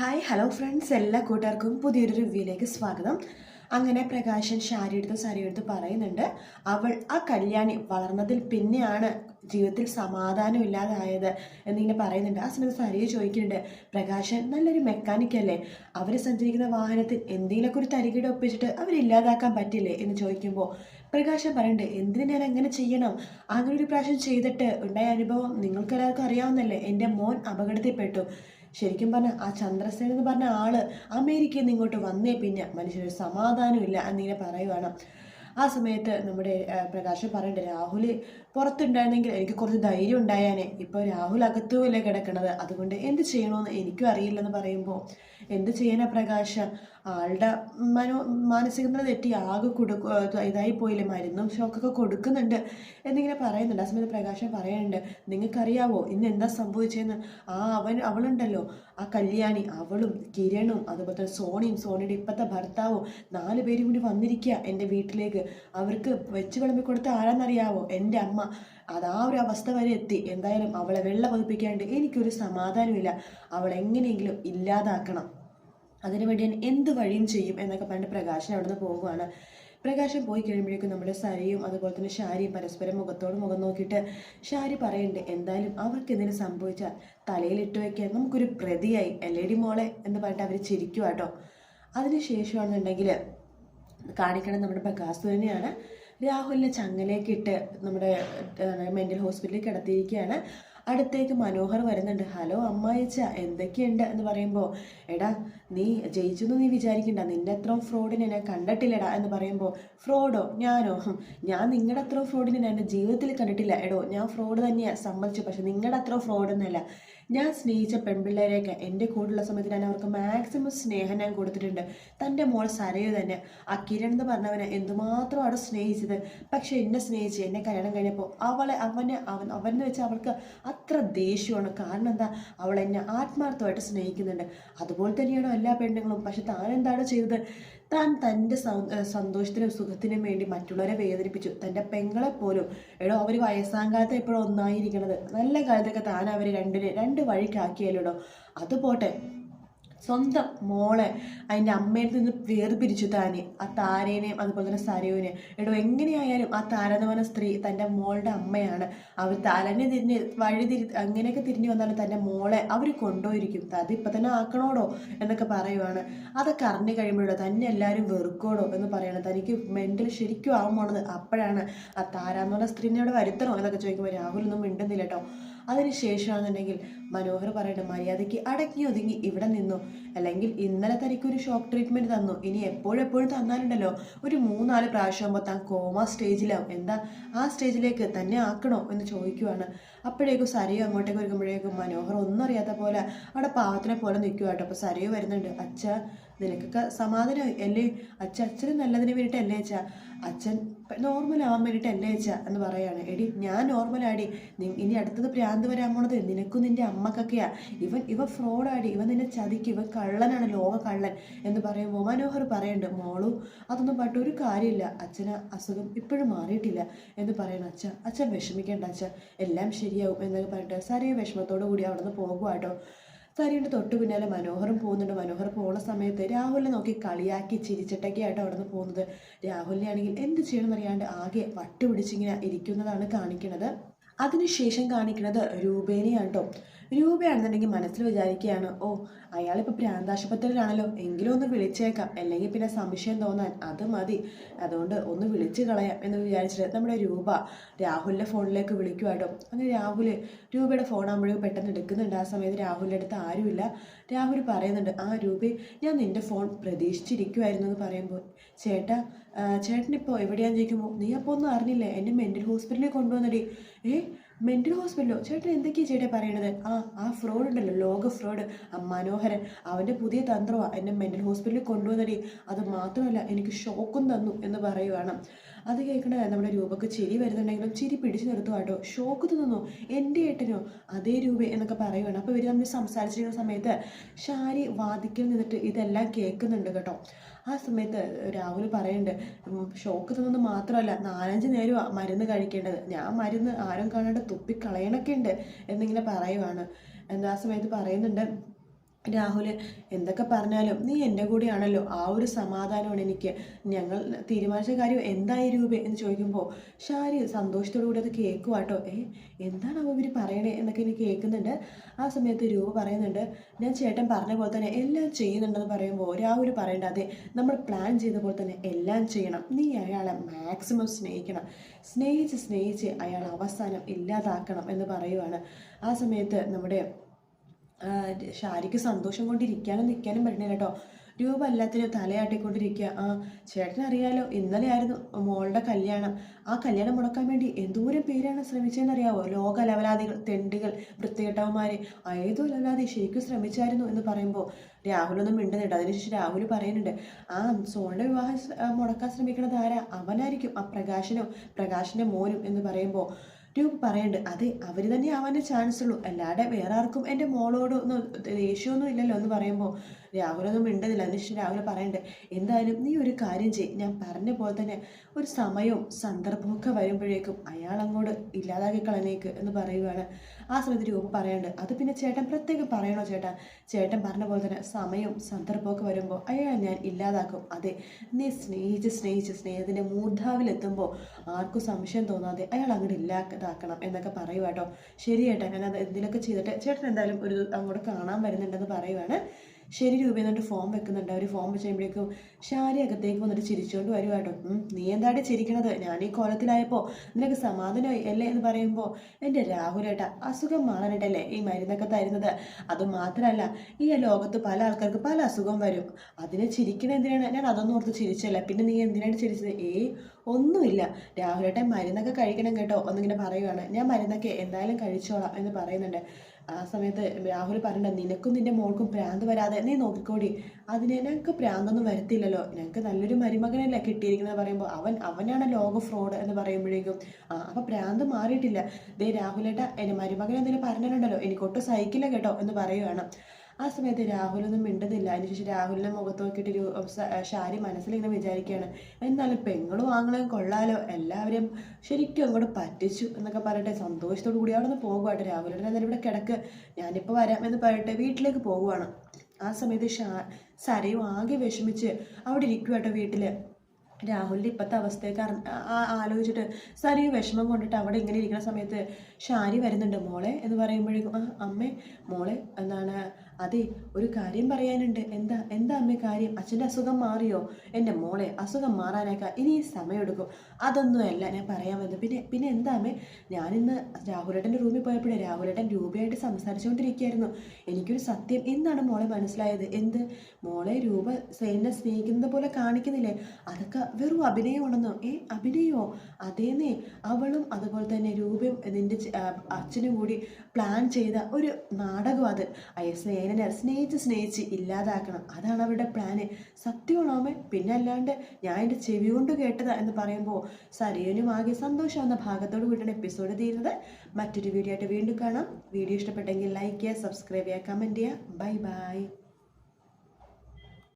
Hi hello friends എല്ലാ കൂട്ടുകാർക്കും പുതിയൊരു റിവ്യൂയിലേക്ക് സ്വാഗതം. അങ്ങനെ പ്രകാശൻ ശാരി എടുത്ത് സാരി എടുത്ത് പറയുന്നുണ്ട് അവൾ ആ കല്യാണി വളർന്നതിൽ പിന്നെയാണ് ജീവിതത്തിൽ സമാധാനം ഇല്ലാതായത് എന്നിങ്ങനെ പറയുന്നുണ്ട്. ആ സമയത്ത് സരിയെ ചോദിക്കുന്നുണ്ട് പ്രകാശൻ നല്ലൊരു മെക്കാനിക് അല്ലേ? അവർ സഞ്ചരിക്കുന്ന വാഹനത്തിൽ എന്തെങ്കിലുമൊക്കെ ഒരു തരികിട ഒപ്പിച്ചിട്ട് അവരില്ലാതാക്കാൻ പറ്റില്ലേ? എന്ന് ചോദിക്കുമ്പോൾ പ്രകാശൻ പറയുന്നുണ്ട് എന്തിനു ഞാൻ അങ്ങനെ ചെയ്യണം? അങ്ങനെ ഒരു പ്രാവശ്യം ചെയ്തിട്ട് ഉണ്ടായ അനുഭവം നിങ്ങൾക്ക് എല്ലാവർക്കും അറിയാവുന്നല്ലേ? എന്റെ മോൻ അപകടത്തിൽപ്പെട്ടു. ശരിക്കും പറഞ്ഞാൽ ആ ചന്ദ്രസേൻ എന്ന് പറഞ്ഞ ആൾ അമേരിക്കയിൽ നിന്ന് ഇങ്ങോട്ട് വന്നേ പിന്നെ മനുഷ്യനൊരു സമാധാനമില്ല എന്നിങ്ങനെ പറയുവാണ്. ആ സമയത്ത് നമ്മുടെ പ്രകാശ് പറയണ്ടേ രാഹുൽ പുറത്തുണ്ടായിരുന്നെങ്കിൽ എനിക്ക് കുറച്ച് ധൈര്യം ഉണ്ടായാനേ. ഇപ്പോൾ രാഹുൽ അകത്തുമല്ലേ കിടക്കണത്? അതുകൊണ്ട് എന്ത് ചെയ്യണമെന്ന് എനിക്കും അറിയില്ലെന്ന് പറയുമ്പോൾ എന്ത് ചെയ്യാനാ പ്രകാശ? ആളുടെ മനോ മാനസികത തെറ്റി ആകെ കൊടുക്കു ഇതായി പോയില്ലേ? മരുന്നും ഷോക്കൊക്കെ കൊടുക്കുന്നുണ്ട് എന്നിങ്ങനെ പറയുന്നുണ്ട്. ആ സമയത്ത് പ്രകാശം പറയുന്നുണ്ട് നിങ്ങൾക്കറിയാവോ ഇന്ന് എന്താ സംഭവിച്ചതെന്ന് ആ അവൻ അവളുണ്ടല്ലോ. ആ കല്യാണി അവളും കിരണും അതുപോലെ തന്നെ സോണിയും സോണിയുടെ ഇപ്പോഴത്തെ ഭർത്താവും നാല് പേരും കൂടി വന്നിരിക്കുക എന്റെ വീട്ടിലേക്ക്. അവർക്ക് വെച്ച് വിളമ്പി കൊടുത്ത ആരാന്നറിയാവോ? എന്റെ അമ്മ അതാ ഒരു അവസ്ഥ വരെ എത്തി. എന്തായാലും അവളെ വെള്ള പതിപ്പിക്കാണ്ട് എനിക്കൊരു സമാധാനമില്ല അവളെ എങ്ങനെയെങ്കിലും ഇല്ലാതാക്കണം. അതിനുവേണ്ടി ഞാൻ എന്ത് വഴിയും ചെയ്യും എന്നൊക്കെ പറഞ്ഞിട്ട് പ്രകാശൻ അവിടുന്ന് പോവുകയാണ് പ്രകാശം പോയി കഴിയുമ്പോഴേക്കും നമ്മുടെ സരയും അതുപോലെ തന്നെ ഷാരിയും പരസ്പരം മുഖത്തോട് മുഖം നോക്കിയിട്ട് ഷാരി പറയുന്നുണ്ട് എന്തായാലും അവർക്ക് എന്തെങ്കിലും സംഭവിച്ചാൽ തലയിലിട്ട് വയ്ക്കാൻ നമുക്കൊരു പ്രതിയായി ഡി മോളെ? എന്ന് പറഞ്ഞിട്ട് അവർ ചിരിക്കുക കേട്ടോ അതിനുശേഷമാണെന്നുണ്ടെങ്കിൽ കാണിക്കണം നമ്മുടെ പ്രകാശ് തന്നെയാണ്. രാഹുലിനെ ചങ്ങലേക്കിട്ട് നമ്മുടെ മെന്റൽ ഹോസ്പിറ്റലിൽ കിടത്തിയിരിക്കുകയാണ്. അടുത്തേക്ക് മനോഹർ വരുന്നുണ്ട്. ഹലോ അമ്മായിച്ച എന്തൊക്കെയുണ്ട്? എന്ന് പറയുമ്പോൾ എടാ നീ ജയിച്ചു എന്ന് നീ വിചാരിക്കണ്ട. നിന്റെ അത്രയും ഫ്രോഡിനെ ഞാൻ കണ്ടിട്ടില്ലടാ. എന്ന് പറയുമ്പോൾ ഫ്രോഡോ? ഞാനോ? ഞാൻ നിങ്ങളുടെ അത്രയും ഫ്രോഡിനെ ഞാൻ എന്റെ ജീവിതത്തിൽ കണ്ടിട്ടില്ല. എടോ ഞാൻ ഫ്രോഡ് തന്നെയാണ് സമ്മതിച്ചു പക്ഷെ നിങ്ങളുടെ ഫ്രോഡ് ഫ്രോഡൊന്നുമല്ല ഞാൻ സ്നേഹിച്ച പെൺപിള്ളേരെയൊക്കെ എന്റെ കൂടെയുള്ള സമയത്ത് ഞാൻ അവർക്ക് മാക്സിമം സ്നേഹം ഞാൻ കൊടുത്തിട്ടുണ്ട്. തന്റെ മോൾ സരയു തന്നെ. ആ കിരൺ എന്ന് പറഞ്ഞവനെ എന്തുമാത്രമാണ് സ്നേഹിച്ചത്. പക്ഷെ എന്നെ സ്നേഹിച്ച് എന്നെ കല്യാണം കഴിഞ്ഞപ്പോൾ അവളെ അവനെ അവൻ അവനെന്ന് വെച്ചാൽ അവൾക്ക് അത്ര ദേഷ്യമാണ്. കാരണം എന്താ? അവൾ എന്നെ ആത്മാർത്ഥമായിട്ട് സ്നേഹിക്കുന്നുണ്ട്. അതുപോലെ തന്നെയാണ് എല്ലാ പെണ്ണുങ്ങളും. പക്ഷെ താൻ എന്താണ് ചെയ്തത്? താൻ തന്റെ സന്തോഷത്തിനും സുഖത്തിനും വേണ്ടി മറ്റുള്ളവരെ വേദനിപ്പിച്ചു. തന്റെ പെങ്ങളെ പോലും. എടോ അവർ വയസ്സാങ്കാലത്ത് എപ്പോഴും ഒന്നായിരിക്കണത്. നല്ല കാലത്തൊക്കെ താൻ അവർ രണ്ടിനെ രണ്ട് വഴിക്കാക്കിയല്ലോ അത് പോട്ടെ. സ്വന്തം മോളെ അതിന്റെ അമ്മയിൽ നിന്ന് വേർപിരിച്ചു താനെ. ആ താരേനെയും അതുപോലെ തന്നെ സരയുവിനെ എടോ എങ്ങനെയായാലും ആ താര എന്ന് പറഞ്ഞ സ്ത്രീ തന്റെ മോളുടെ അമ്മയാണ്. അവർ തലനെ തിരിഞ്ഞ് വഴി തിരി അങ്ങനെയൊക്കെ തിരിഞ്ഞു വന്നാലും തന്റെ മോളെ അവർ കൊണ്ടുപോയിരിക്കും. അത് ഇപ്പം തന്നെ ആക്കണോടോ എന്നൊക്കെ പറയുവാണ്. അതൊക്കെ അറിഞ്ഞു കഴിയുമ്പോഴോ തന്നെ എല്ലാവരും വെറുക്കോടോ എന്ന് പറയണം. തനിക്ക് മെന്റൽ ശരിക്കും ആവുമ്പോണത് അപ്പോഴാണ് ആ താര എന്ന് പറഞ്ഞ സ്ത്രീനെ അവിടെ വരുത്തണോ എന്നൊക്കെ ചോദിക്കുമ്പോൾ രാഹുലൊന്നും മിണ്ടുന്നില്ല കേട്ടോ. അതിന് ശേഷമാണെന്നുണ്ടെങ്കിൽ മനോഹർ പറയട്ടെ മര്യാദയ്ക്ക് അടക്കി ഒതുങ്ങി ഇവിടെ നിന്നു. അല്ലെങ്കിൽ ഇന്നലെ തനിക്ക് ഒരു ഷോക്ക് ട്രീറ്റ്മെന്റ് തന്നു. ഇനി എപ്പോഴും എപ്പോഴും തന്നാലുണ്ടല്ലോ. ഒരു മൂന്നാൽ പ്രാവശ്യം ആകുമ്പോൾ താൻ കോമ സ്റ്റേജിലാവും എന്താ ആ സ്റ്റേജിലേക്ക് തന്നെ ആക്കണോ എന്ന് ചോദിക്കുവാണ്. അപ്പോഴേക്കും സരയോ അങ്ങോട്ടേക്ക് വരുമ്പോഴേക്കും മനോഹർ ഒന്നും അറിയാത്ത പോലെ അവിടെ പാവത്തിനെ പോലെ നിൽക്കുക കേട്ടോ അപ്പോൾ സരയോ വരുന്നുണ്ട്. അച്ഛ നിനക്കൊക്കെ സമാധാനം അല്ലേ? അച്ഛ അച്ഛന് നല്ലതിന് വേണ്ടിയിട്ടല്ലേ അച്ഛ? അച്ഛൻ നോർമൽ ആവാൻ വേണ്ടിയിട്ടല്ലേ അച്ഛ എന്ന് പറയാണ്. എടി ഞാൻ നോർമലാടി ഇനി അടുത്തത് പ്രാന്ത് വരാൻ പോണത് നിനക്കും നിന്റെ അമ്മക്കൊക്കെയാ. ഇവൻ ഇവ ഫ്രോഡാടി ഇവൻ നിന്നെ ചതിക്ക്. ഇവൻ കള്ളനാണ് ലോക കള്ളൻ എന്ന് പറയുമ്പോൾ മനോഹർ പറയുന്നുണ്ട് മോളു അതൊന്നും പാട്ട് ഒരു കാര്യമില്ല. അച്ഛന് അസുഖം ഇപ്പോഴും മാറിയിട്ടില്ല എന്ന് പറയണം അച്ഛ. അച്ഛൻ വിഷമിക്കേണ്ട അച്ഛ. എല്ലാം ശരിയാവും എന്നൊക്കെ പറഞ്ഞിട്ട് സാറേ വിഷമത്തോടു കൂടി അവിടെ നിന്ന് പോകുവാട്ടോ സരിയുടെ തൊട്ട് പിന്നാലെ മനോഹറും പോകുന്നുണ്ട്. മനോഹർ പോകുന്ന സമയത്ത് രാഹുലിനെ നോക്കി കളിയാക്കി ചിരിച്ചിട്ടൊക്കെ ആയിട്ട് അവിടെ നിന്ന് പോകുന്നത്. രാഹുലിനെ ആണെങ്കിൽ എന്ത് ചെയ്യണമെന്ന് ചെയ്യണമെന്നറിയാണ്ട് ആകെ വട്ടുപിടിച്ചിങ്ങനെ ഇരിക്കുന്നതാണ് കാണിക്കുന്നത് അതിനുശേഷം കാണിക്കുന്നത് രൂപേനെയാണ് കേട്ടോ രൂപയാണെന്നുണ്ടെങ്കിൽ മനസ്സിൽ വിചാരിക്കുകയാണ് ഓ അയാളിപ്പോൾ പ്രാന്താശുപത്രിയിലാണല്ലോ എങ്കിലും ഒന്ന് വിളിച്ചേക്കാം. അല്ലെങ്കിൽ പിന്നെ സംശയം തോന്നാൻ അത് മതി. അതുകൊണ്ട് ഒന്ന് വിളിച്ച് കളയാം എന്ന് വിചാരിച്ചിട്ട് നമ്മുടെ രൂപ രാഹുലിന്റെ ഫോണിലേക്ക് വിളിക്കുമായിട്ടോ അങ്ങനെ രാഹുൽ രൂപയുടെ ഫോണാകുമ്പോഴേക്കും പെട്ടെന്ന് എടുക്കുന്നുണ്ട്. ആ സമയത്ത് രാഹുലിന്റെ അടുത്ത് ആരുമില്ല. രാഹുൽ പറയുന്നുണ്ട് ആ രൂപ ഞാൻ നിന്റെ ഫോൺ പ്രതീക്ഷിച്ചിരിക്കുമായിരുന്നു എന്ന് പറയുമ്പോൾ ചേട്ടാ ചേട്ടനിപ്പോൾ എവിടെയാന്ന് ചോദിക്കുമ്പോൾ നീ അപ്പോൾ ഒന്നും അറിഞ്ഞില്ലേ? എന്നെ മെന്റൽ ഹോസ്പിറ്റലിൽ കൊണ്ടുവന്നടി. ഏ മെന്റൽ ഹോസ്പിറ്റലോ ചേട്ടൻ എന്തൊക്കെയാണ് ചേട്ടാ പറയണത്? ആ ആ ഫ്രോഡ് ഉണ്ടല്ലോ ലോക ഫ്രോഡ് മനോഹരൻ അവന്റെ പുതിയ തന്ത്രമാണ് എന്നെ മെന്റൽ ഹോസ്പിറ്റലിൽ കൊണ്ടുവന്നടി. അത് മാത്രമല്ല എനിക്ക് ഷോക്കും തന്നു എന്ന് പറയുവാണ്. അത് കേൾക്കണ നമ്മുടെ രൂപക്ക് ചിരി വരുന്നുണ്ടെങ്കിലും ചിരി പിടിച്ചു നിർത്തുക കേട്ടോ ഷോക്ക് തിന്നു എന്റെ ഏട്ടനോ? അതേ രൂപ എന്നൊക്കെ പറയുകയാണ് അപ്പോൾ ഇവർ തമ്മിൽ സംസാരിച്ചിരിക്കുന്ന സമയത്ത് ഷാരി വാദിക്കൽ നിന്നിട്ട് ഇതെല്ലാം കേൾക്കുന്നുണ്ട് കേട്ടോ. ആ സമയത്ത് രാഹുൽ പറയുന്നുണ്ട് ഷോക്ക് തിന്നത് മാത്രമല്ല നാലഞ്ച് നേരമാണ് മരുന്ന് കഴിക്കേണ്ടത്. ഞാൻ മരുന്ന് ആരും കാണാണ്ട് തുപ്പിക്കളയണൊക്കെ ഉണ്ട് എന്നിങ്ങനെ പറയുവാണ്. എന്താ സമയത്ത് പറയുന്നുണ്ട് രാഹുൽ എന്തൊക്കെ പറഞ്ഞാലും നീ എന്റെ കൂടെയാണല്ലോ. ആ ഒരു സമാധാനമാണ് എനിക്ക്. ഞങ്ങൾ തീരുമാനിച്ച കാര്യം എന്തായി രൂപ എന്ന് ചോദിക്കുമ്പോൾ ഷാരി സന്തോഷത്തോടു കൂടി അത് കേൾക്കുവാട്ടോ. ഏ എന്താണ് അവ ഇവർ പറയണേ? എന്നൊക്കെ എനിക്ക് കേൾക്കുന്നുണ്ട്. ആ സമയത്ത് രൂപ പറയുന്നുണ്ട് ഞാൻ ചേട്ടൻ പറഞ്ഞ പോലെ തന്നെ എല്ലാം ചെയ്യുന്നുണ്ടെന്ന് പറയുമ്പോൾ രാഹുൽ പറയേണ്ട അതെ നമ്മൾ പ്ലാൻ ചെയ്ത പോലെ തന്നെ എല്ലാം ചെയ്യണം. നീ അയാളെ മാക്സിമം സ്നേഹിക്കണം. സ്നേഹിച്ച് സ്നേഹിച്ച് അയാൾ അവസാനം ഇല്ലാതാക്കണം എന്ന് പറയുവാണ്. ആ സമയത്ത് നമ്മുടെ ഷാരിക്ക് സന്തോഷം കൊണ്ടിരിക്കാനും നിൽക്കാനും പറ്റണില്ല കേട്ടോ. രൂപ എല്ലാത്തിനും തലയാട്ടിക്കൊണ്ടിരിക്കുക ആ ചേട്ടനറിയാലോ ഇന്നലെ ആയിരുന്നു മോളുടെ കല്യാണം. ആ കല്യാണം മുടക്കാൻ വേണ്ടി എന്തോരം പേരാണ് ശ്രമിച്ചതെന്നറിയാവോ ലോക ലവലാദികൾ തെണ്ടികൾ വൃത്തികെട്ടവന്മാർ ഏതോ ലവലാതി ശരിക്കും ശ്രമിച്ചായിരുന്നു എന്ന് പറയുമ്പോൾ രാഹുലൊന്നും മിണ്ടുന്നുണ്ട് അതിനുശേഷം രാഹുൽ പറയുന്നുണ്ട് ആ സോണിന്റെ വിവാഹം മുടക്കാൻ ശ്രമിക്കുന്നത് ആരാ? അവനായിരിക്കും ആ പ്രകാശനും പ്രകാശിന്റെ മോനും എന്ന് പറയുമ്പോൾ രൂപ പറയുന്നുണ്ട് അതെ അവർ തന്നെ ആവാനേ ചാൻസ് ഉള്ളൂ. അല്ലാതെ വേറെ ആർക്കും എന്റെ മോളോട് ഒന്നും ദേഷ്യമൊന്നും ഇല്ലല്ലോ എന്ന് പറയുമ്പോൾ. രാഹുലൊന്നും മിണ്ടുന്നില്ല. അതിനുശേഷം രാഹുൽ പറയണ്ടേ എന്തായാലും നീ ഒരു കാര്യം ചെയ് ഞാൻ പറഞ്ഞ പോലെ തന്നെ ഒരു സമയവും സന്ദർഭമൊക്കെ വരുമ്പോഴേക്കും അയാൾ അങ്ങോട്ട് ഇല്ലാതാക്കി കളഞ്ഞേക്ക് എന്ന് പറയുകയാണ് ആ സമയത്ത് രൂപ പറയാണ്ട് അത് പിന്നെ ചേട്ടൻ പ്രത്യേകം പറയണോ ചേട്ടാ? ചേട്ടൻ പറഞ്ഞ പോലെ തന്നെ സമയവും സന്ദർഭമൊക്കെ വരുമ്പോൾ അയാൾ ഞാൻ ഇല്ലാതാക്കും. അതെ നീ സ്നേഹിച്ച് സ്നേഹിച്ച് സ്നേഹത്തിന്റെ മൂർധാവിലെത്തുമ്പോൾ ആർക്കും സംശയം തോന്നാതെ അയാൾ അങ്ങോട്ട് ഇല്ലാതാക്കണം എന്നൊക്കെ പറയുക കേട്ടോ ശരി ചേട്ടാ ഞാൻ എന്തെങ്കിലുമൊക്കെ ചെയ്തിട്ട് ചേട്ടൻ എന്തായാലും ഒരു അങ്ങോട്ട് കാണാൻ വരുന്നുണ്ടെന്ന് പറയുവാണ്. ശരി രൂപ എന്നിട്ട് ഫോം വെക്കുന്നുണ്ട്. അവർ ഫോം വെച്ച് കഴിയുമ്പോഴേക്കും ഷാരി അകത്തേക്ക് വന്നിട്ട് ചിരിച്ചുകൊണ്ട് വരുക കേട്ടോ. നീ എന്താടി ചിരിക്കണത്? ഞാൻ ഈ കോലത്തിലായപ്പോൾ നിനക്ക് സമാധാനമായി അല്ലേ എന്ന് പറയുമ്പോൾ എന്റെ രാഹുലേട്ട അസുഖം മാറാനായിട്ടല്ലേ ഈ മരുന്നൊക്കെ തരുന്നത്? അത് മാത്രമല്ല ഈ ലോകത്ത് പല ആൾക്കാർക്ക് പല അസുഖം വരും. അതിനെ ചിരിക്കണ എന്തിനാണ്? ഞാൻ അതൊന്നും ഓർത്ത് ചിരിച്ചല്ല. പിന്നെ നീ എന്തിനാണ് ചിരിച്ചത്? ഏയ് ഒന്നുമില്ല. രാഹുലേട്ടൻ മരുന്നൊക്കെ കഴിക്കണം കേട്ടോ ഒന്നിങ്ങനെ പറയുവാണ്. ഞാൻ മരുന്നൊക്കെ എന്തായാലും കഴിച്ചോളാം എന്ന് പറയുന്നുണ്ട്. ആ സമയത്ത് രാഹുൽ പറയണ്ട നിനക്കും നിന്റെ മോൾക്കും പ്രാന്ത് വരാതെ നീ നോക്കിക്കോടി. അതിന് പ്രാന്തൊന്നും വരത്തില്ലല്ലോ. ഞങ്ങൾക്ക് നല്ലൊരു മരുമകനല്ലേ കിട്ടിയിരിക്കുന്നത് പറയുമ്പോൾ അവൻ അവനാണ് ലോക ഫ്രോഡ് എന്ന് പറയുമ്പോഴേക്കും ആ അപ്പം പ്രാന്ത് മാറിയിട്ടില്ല. ദേ രാഹുലേട്ട എന്റെ മരുമകൻ എന്തെങ്കിലും പറഞ്ഞിട്ടുണ്ടല്ലോ. എനിക്കൊട്ടും സഹിക്കില്ല കേട്ടോ എന്ന് പറയുകയാണ് ആ സമയത്ത് രാഹുലൊന്നും മിണ്ടുന്നില്ല. അതിനുശേഷം രാഹുലിനെ മുഖത്ത് നോക്കിയിട്ട് ഒരു ഷാരി മനസ്സിലിങ്ങനെ വിചാരിക്കുകയാണ്. എന്നാലും പെങ്ങളും ആങ്ങളെയും കൊള്ളാലോ എല്ലാവരും ശരിക്കും അങ്ങോട്ട് പറ്റിച്ചു എന്നൊക്കെ പറഞ്ഞിട്ട് സന്തോഷത്തോടു കൂടി അവിടെ നിന്ന് പോകുവാട്ടെ. രാഹുലിനെ എന്നാലും ഇവിടെ കിടക്ക്. ഞാനിപ്പോൾ വരാം എന്ന് പറഞ്ഞിട്ട് വീട്ടിലേക്ക് പോകുവാണ്. ആ സമയത്ത് ഷാ സരയും ആകെ വിഷമിച്ച് അവിടെ ഇരിക്കുവാട്ടോ വീട്ടിൽ രാഹുലിന്റെ ഇപ്പോഴത്തെ അവസ്ഥയൊക്കെ ആലോചിച്ചിട്ട് സാരി വിഷമം കൊണ്ടിട്ട് അവിടെ ഇങ്ങനെ ഇരിക്കുന്ന സമയത്ത് ഷാരി വരുന്നുണ്ട്. മോളെ എന്ന് പറയുമ്പോഴേക്കും ആ അമ്മേ മോളെ എന്താണ് അതെ ഒരു കാര്യം പറയാനുണ്ട്. എന്താ എന്താ അമ്മേ കാര്യം? അച്ഛന്റെ അസുഖം മാറിയോ? എന്റെ മോളെ അസുഖം മാറാനൊക്കെ ഇനി സമയമെടുക്കും. അതൊന്നുമല്ല ഞാൻ പറയാൻ വന്നത്. പിന്നെ പിന്നെ എന്താ അമ്മേ? ഞാനിന്ന് രാഹുലേട്ടന്റെ റൂമിൽ പോയപ്പോഴേ രാഹുലേട്ടൻ രൂപയായിട്ട് സംസാരിച്ചുകൊണ്ടിരിക്കുകയായിരുന്നു. എനിക്കൊരു സത്യം എന്നാണ് മോളെ മനസ്സിലായത്. എന്ത്? മോളെ രൂപ എന്നെ സ്നേഹിക്കുന്നത് പോലെ കാണിക്കുന്നില്ലേ? അതൊക്കെ വെറും അഭിനയമാണെന്നോ? ഏ അഭിനയമോ അതേന്നേ. അവളും അതുപോലെ തന്നെ രൂപയും നിന്റെ അച്ഛനും കൂടി പ്ലാൻ ചെയ്ത ഒരു നാടകം അത്. അയ്യ സേനനെ സ്നേഹിച്ച് സ്നേഹിച്ച് ഇല്ലാതാക്കണം. അതാണ് അവരുടെ പ്ലാന് സത്യമാണോമേ? പിന്നെ അല്ലാണ്ട് ഞാൻ എന്റെ ചെവി കൊണ്ട് കേട്ടതാ എന്ന് പറയുമ്പോൾ സരിയനും ആകെ സന്തോഷം എന്ന ഭാഗത്തോട് കൂടിയാണ് എപ്പിസോഡ് തീരുന്നത്. മറ്റൊരു വീഡിയോ ആയിട്ട് വീണ്ടും കാണാം. വീഡിയോ ഇഷ്ടപ്പെട്ടെങ്കിൽ ലൈക്ക് ചെയ്യുക സബ്സ്ക്രൈബ് ചെയ്യുക കമന്റ് ചെയ്യുക. Bye bye